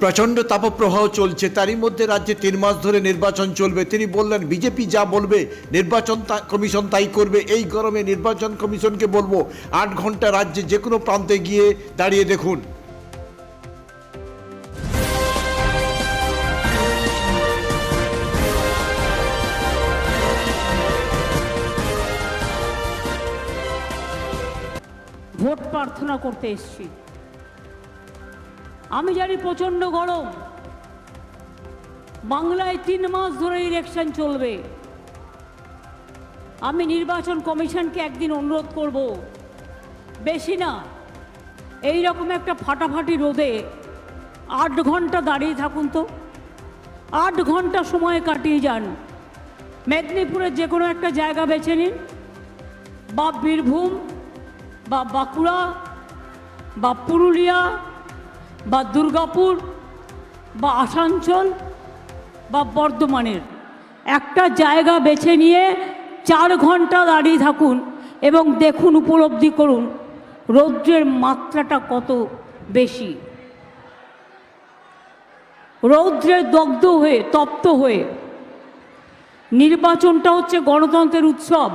প্রচণ্ড তাপপ্রবাহ চলছে। তারই মধ্যে রাজ্যে তিন মাস ধরে নির্বাচন চলবে। তিনি বললেন, বিজেপি যা বলবে, নির্বাচন কমিশন তাই করবে। এই গরমে নির্বাচন কমিশনকে বলব, আট ঘণ্টা রাজ্যে যে কোনো প্রান্তে গিয়ে দাঁড়িয়ে দেখুন। ভোট প্রার্থনা করতে এসেছি। আমি জানি প্রচণ্ড গরম। বাংলায় তিন মাস ধরে ইলেকশন চলবে। আমি নির্বাচন কমিশনকে একদিন অনুরোধ করব। বেশি না এই রকম একটা ফাটাফাটি রোদে আট ঘণ্টা দাঁড়িয়ে থাকুন তো। আট ঘণ্টা সময় কাটিয়ে যান। মেদিনীপুরের যে কোনো একটা জায়গা বেছে নিন। বা বীরভূম, বা বাঁকুড়া, বা পুরুলিয়া বা দুর্গাপুর, বা আসানসোল, বা বর্ধমানের। একটা জায়গা বেছে নিয়ে চার ঘণ্টা দাঁড়িয়ে থাকুন এবং দেখুন, উপলব্ধি করুন, রৌদ্রের মাত্রাটা কত বেশি। রৌদ্রে দগ্ধ হয়ে, তপ্ত হয়ে। নির্বাচনটা হচ্ছে গণতন্ত্রের উৎসব।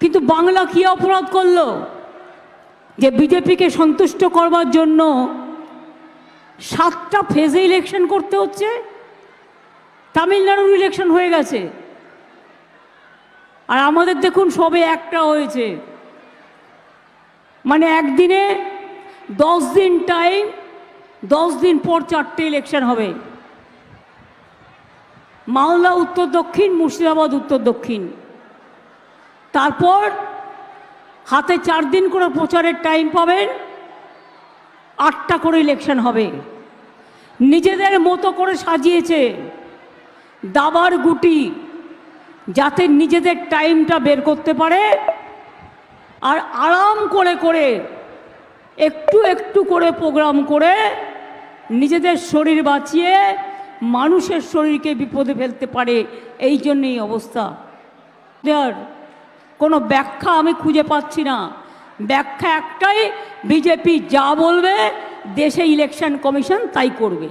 কিন্তু বাংলা কি অপরাধ করল? যে বিজেপিকে সন্তুষ্ট করবার জন্য সাতটা ফেজে ইলেকশন করতে হচ্ছে, তামিলনাড়ুর ইলেকশন হয়ে গেছে। আর আমাদের দেখুন সবে একটা হয়েছে। মানে একদিনে দশ দিন টাইম দশ দিন পর চারটে ইলেকশন হবে। মালদা উত্তর দক্ষিণ, মুর্শিদাবাদ উত্তর দক্ষিণ। তারপর হাতে চার দিন করে প্রচারের টাইম পাবেন, আটটা করে ইলেকশন হবে। নিজেদের মতো করে সাজিয়েছে দাবার গুটি, যাতে নিজেদের টাইমটা বের করতে পারে আর আরাম করে করে, একটু একটু করে প্রোগ্রাম করে নিজেদের শরীর বাঁচিয়ে মানুষের শরীরকে বিপদে ফেলতে পারে। এই জন্যই অবস্থা। দেওয়ার কোনো ব্যাখ্যা আমি খুঁজে পাচ্ছি না ব্যাখ্যা একটাই বিজেপি যা বলবে দেশে ইলেকশন কমিশন তাই করবে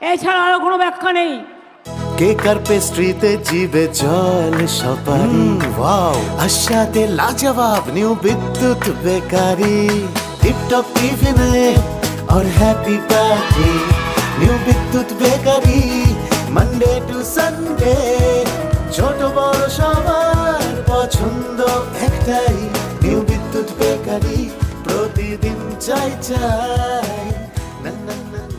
এছাড়া আরও কোনো ব্যাখ্যা নেই কেকার পেস্ট্রিতে জিবে জল সপারি ওয়াও আশাতে লাজবাব নিউ বিদ্যুৎ বেকারি টিপটপ টিফিনে और happy party new Bidyut bakery Monday to Sunday ছোট জানি প্রতিদিন চাই চাই। না না না